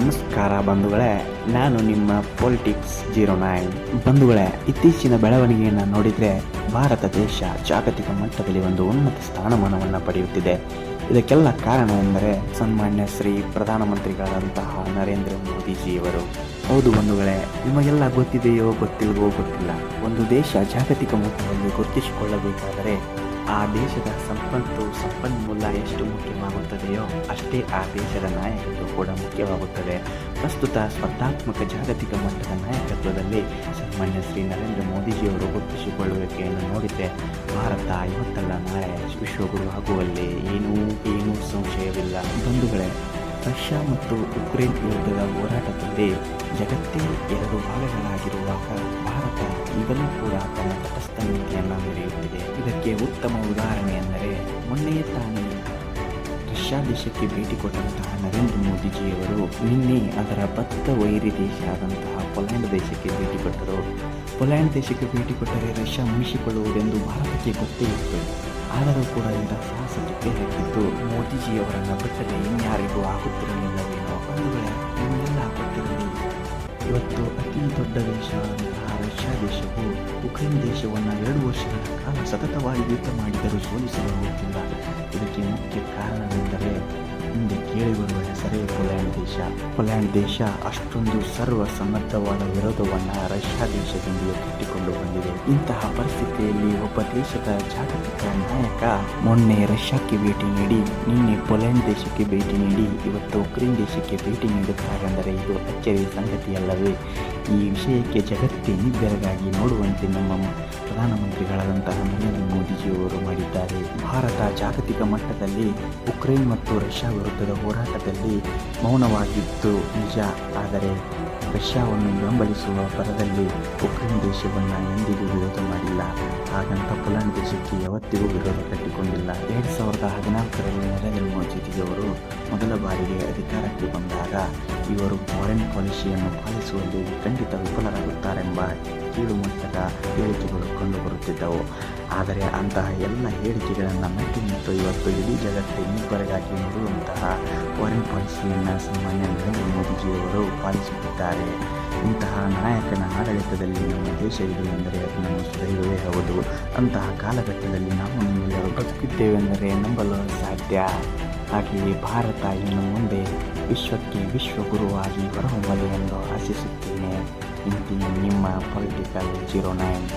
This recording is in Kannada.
ನಮಸ್ಕಾರ ಬಂಧುಗಳೇ, ನಾನು ನಿಮ್ಮ ಪೊಲಿಟಿಕ್ಸ್ ಜೀರೋ ನೈನ್ ಬಂಧುಗಳೇ, ಇತ್ತೀಚಿನ ಬೆಳವಣಿಗೆಯನ್ನು ನೋಡಿದರೆ ಭಾರತ ದೇಶ ಜಾಗತಿಕ ಮಟ್ಟದಲ್ಲಿ ಒಂದು ಉನ್ನತ ಸ್ಥಾನಮಾನವನ್ನು ಪಡೆಯುತ್ತಿದೆ. ಇದಕ್ಕೆಲ್ಲ ಕಾರಣ ಎಂದರೆ ಸನ್ಮಾನ್ಯ ಶ್ರೀ ಪ್ರಧಾನಮಂತ್ರಿಗಳಾದಂತಹ ನರೇಂದ್ರ ಮೋದಿಜಿಯವರು. ಹೌದು ಬಂಧುಗಳೇ, ನಿಮಗೆಲ್ಲ ಗೊತ್ತಿದೆಯೋ ಗೊತ್ತಿಲ್ವೋ ಗೊತ್ತಿಲ್ಲ. ಒಂದು ದೇಶ ಜಾಗತಿಕ ಮಟ್ಟದಲ್ಲಿ ಗುರುತಿಸಿಕೊಳ್ಳಬೇಕಾದರೆ ಆ ದೇಶದ ಸಂಪತ್ತು ಸಂಪನ್ಮೂಲ ಎಷ್ಟು ಮುಖ್ಯವಾಗುತ್ತದೆಯೋ ಅಷ್ಟೇ ಆ ದೇಶದ ನಾಯಕತ್ವ ಕೂಡ ಮುಖ್ಯವಾಗುತ್ತದೆ. ಪ್ರಸ್ತುತ ಸ್ಪರ್ಧಾತ್ಮಕ ಜಾಗತಿಕ ಮಟ್ಟದ ನಾಯಕತ್ವದಲ್ಲಿ ಸನ್ಮಾನ್ಯ ಶ್ರೀ ನರೇಂದ್ರ ಮೋದಿಜಿಯವರು ಗುರುತಿಸಿಕೊಳ್ಳುವಿಕೆಯನ್ನು ನೋಡಿದರೆ ಭಾರತ ಇವತ್ತಲ್ಲ ನಾಳೆ ವಿಶ್ವಗುರು ಆಗುವಲ್ಲಿ ಏನೂ ಏನೂ ಸಂಶಯವಿಲ್ಲ. ಬಂಧುಗಳೇ, ರಷ್ಯಾ ಮತ್ತು ಉಕ್ರೇನ್ ವಿರುದ್ಧದ ಹೋರಾಟದಲ್ಲಿ ಜಗತ್ತೇ ಎರಡು ಭಾಗಗಳಾಗಿರುವಾಗ ಈಗಲೂ ಕೂಡ ತನ್ನ ತಟಸ್ಥ ನೀತಿಯನ್ನು ಮೆರೆಯುತ್ತಿದೆ ಇದಕ್ಕೆ ಉತ್ತಮ ಉದಾಹರಣೆ ಎಂದರೆ, ಮೊನ್ನೆಯೇ ತಾನೇ ರಷ್ಯಾ ದೇಶಕ್ಕೆ ಭೇಟಿ ಕೊಟ್ಟಂತಹ ನರೇಂದ್ರ ಮೋದಿಜಿಯವರು ನಿನ್ನೆ ಅದರ ಬದ್ಧ ವೈರಿ ದೇಶ ಆದಂತಹ ಪೊಲ್ಯಾಂಡ್ ದೇಶಕ್ಕೆ ಭೇಟಿ ಕೊಟ್ಟರು. ಪೊಲ್ಯಾಂಡ್ ದೇಶಕ್ಕೆ ಭೇಟಿ ಕೊಟ್ಟರೆ ರಷ್ಯಾ ಮುಗಿಸಿಕೊಳ್ಳುವುದೆಂದು ಭಾರತಕ್ಕೆ ಗೊತ್ತೇ ಇತ್ತು. ಆದರೂ ಕೂಡ ಇಂತಹ ಸಾಹಸ ಜೊತೆ ಹಾಕಿದ್ದು ಮೋದಿಜಿಯವರನ್ನು ಬಿಟ್ಟರೆ ಇನ್ಯಾರಿಗೂ ಆಗುತ್ತಿರಲಿಲ್ಲವೇನೋ ಗೊತ್ತಿರಲಿ ಇವತ್ತು ಅತಿ ದೊಡ್ಡ ದೇಶವಾದಂತಹ ರಷ್ಯಾ ದೇಶವು, ಉಕ್ರೇನ್ ದೇಶವನ್ನು ಎರಡು ವರ್ಷಗಳ ಕಾಲ ಸತತವಾಗಿ ಯುದ್ಧ ಮಾಡಿದರೂ ಸೋಲಿಸಲು ಹೋಗುತ್ತಿಲ್ಲ ಇದಕ್ಕೆ ಮುಖ್ಯ ಕಾರಣವೆಂದರೆ ಮುಂದೆ ಕೇಳಿಬರುವ ಹೆಸರೇ ಪೊಲ್ಯಾಂಡ್ ದೇಶ. ಪೊಲ್ಯಾಂಡ್ ದೇಶ ಅಷ್ಟೊಂದು ಸರ್ವ ಸಮರ್ಥವಾದ ವಿರೋಧವನ್ನು ರಷ್ಯಾ ದೇಶದೊಂದಿಗೆ ಕಟ್ಟಿಕೊಂಡು ಬಂದಿದೆ. ಇಂತಹ ಪರಿಸ್ಥಿತಿಯಲ್ಲಿ ಒಬ್ಬ ದೇಶದ ಜಾಗತಿಕ ನಾಯಕ ಮೊನ್ನೆ ರಷ್ಯಾಕ್ಕೆ ಭೇಟಿ ನೀಡಿ, ನಿನ್ನೆ ಪೊಲ್ಯಾಂಡ್ ದೇಶಕ್ಕೆ ಭೇಟಿ ನೀಡಿ, ಇವತ್ತು ಉಕ್ರೇನ್ ದೇಶಕ್ಕೆ ಭೇಟಿ ನೀಡುತ್ತಾರೆಂದರೆ ಇದು ಅಚ್ಚರಿಯ ಸಂಗತಿಯಲ್ಲವೇ? ಈ ವಿಷಯಕ್ಕೆ ಜಗತ್ತೇ ಬೆರಗಾಗಿ ನೋಡುವಂತೆ ನಮ್ಮ ಪ್ರಧಾನಮಂತ್ರಿಗಳಾದಂತಹ ನರೇಂದ್ರ ಮೋದಿಜಿಯವರು ಭಾರತ ಜಾಗತಿಕ ಮಟ್ಟದಲ್ಲಿ ಉಕ್ರೇನ್ ಮತ್ತು ರಷ್ಯಾ ವಿರುದ್ಧದ ಹೋರಾಟದಲ್ಲಿ ಮೌನವಾಗಿದ್ದು ನಿಜ. ಆದರೆ ರಷ್ಯಾವನ್ನು ಬೆಂಬಲಿಸುವ ಪರದಲ್ಲಿ ಉಕ್ರೇನ್ ದೇಶವನ್ನು ಎಂದಿಗೂ ವಿರೋಧ ಮಾಡಿಲ್ಲ. ಹಾಗಂತ ಪೊಲಾಂಡ್ ದೇಶಕ್ಕೆ ಯಾವತ್ತಿಗೂ ವಿರೋಧ ಕಟ್ಟಿಕೊಂಡಿಲ್ಲ. ಎರಡು ಸಾವಿರದ ಹದಿನಾಲ್ಕರಲ್ಲಿ ನರೇಂದ್ರ ಮೋದಿಜಿಯವರು ಮೊದಲ ಬಾರಿಗೆ ಅಧಿಕಾರಕ್ಕೆ ಬಂದಾಗ ಇವರು ಫಾರಿನ್ ಪಾಲಿಸಿಯನ್ನು ಪಾಲಿಸುವಲ್ಲಿ ಖಂಡಿತ ವಿಫಲರಾಗುತ್ತಾರೆಂಬ ಕೀಳು ಮಟ್ಟದ ಹೇಳಿಕೆಗಳು ಕಂಡುಬರುತ್ತಿದ್ದವು ಆದರೆ ಅಂತಹ ಎಲ್ಲ ಹೇಳಿಕೆಗಳನ್ನು ಮೆಟ್ಟಿ ನಿಂತು ಇವತ್ತು ಇಡೀ ಜಗತ್ತು ಇನ್ನಿಬ್ಬರಿಗಾಗಿ ನೋಡುವಂತಹ ಫಾರಿನ್ ಪಾಲಿಸಿಯನ್ನು ಸಾಮಾನ್ಯ ನರೇಂದ್ರ ಮೋದಿಜಿಯವರು ಪಾಲಿಸುತ್ತಿದ್ದಾರೆ. ಇಂತಹ ನಾಯಕನ ಆಡಳಿತದಲ್ಲಿ ನಮ್ಮ ದೇಶ ಇದು ಎಂದರೆ ಅದು ನಮ್ಮ ಸುದೈವವೇ ಹೌದು. ಅಂತಹ ಕಾಲಘಟ್ಟದಲ್ಲಿ ನಾವು ನಿಮ್ಮೆಲ್ಲರೂ ಬದುಕಿದ್ದೇವೆಂದರೆ ನಂಬಲು ಸಾಧ್ಯ ಹಾಗೆಯೇ ಭಾರತ ಇನ್ನು ಮುಂದೆ ವಿಶ್ವಕ್ಕೆ ವಿಶ್ವಗುರುವಾಗಿ ಹೊರಹೊಮ್ಮಲಿ ಎಂದು ಆಶಿಸುತ್ತೇನೆ ಇಂತಿ ನಿಮ್ಮ ಪೊಲಿಟಿಕಲ್ ಜೀರೋ ನೈನ್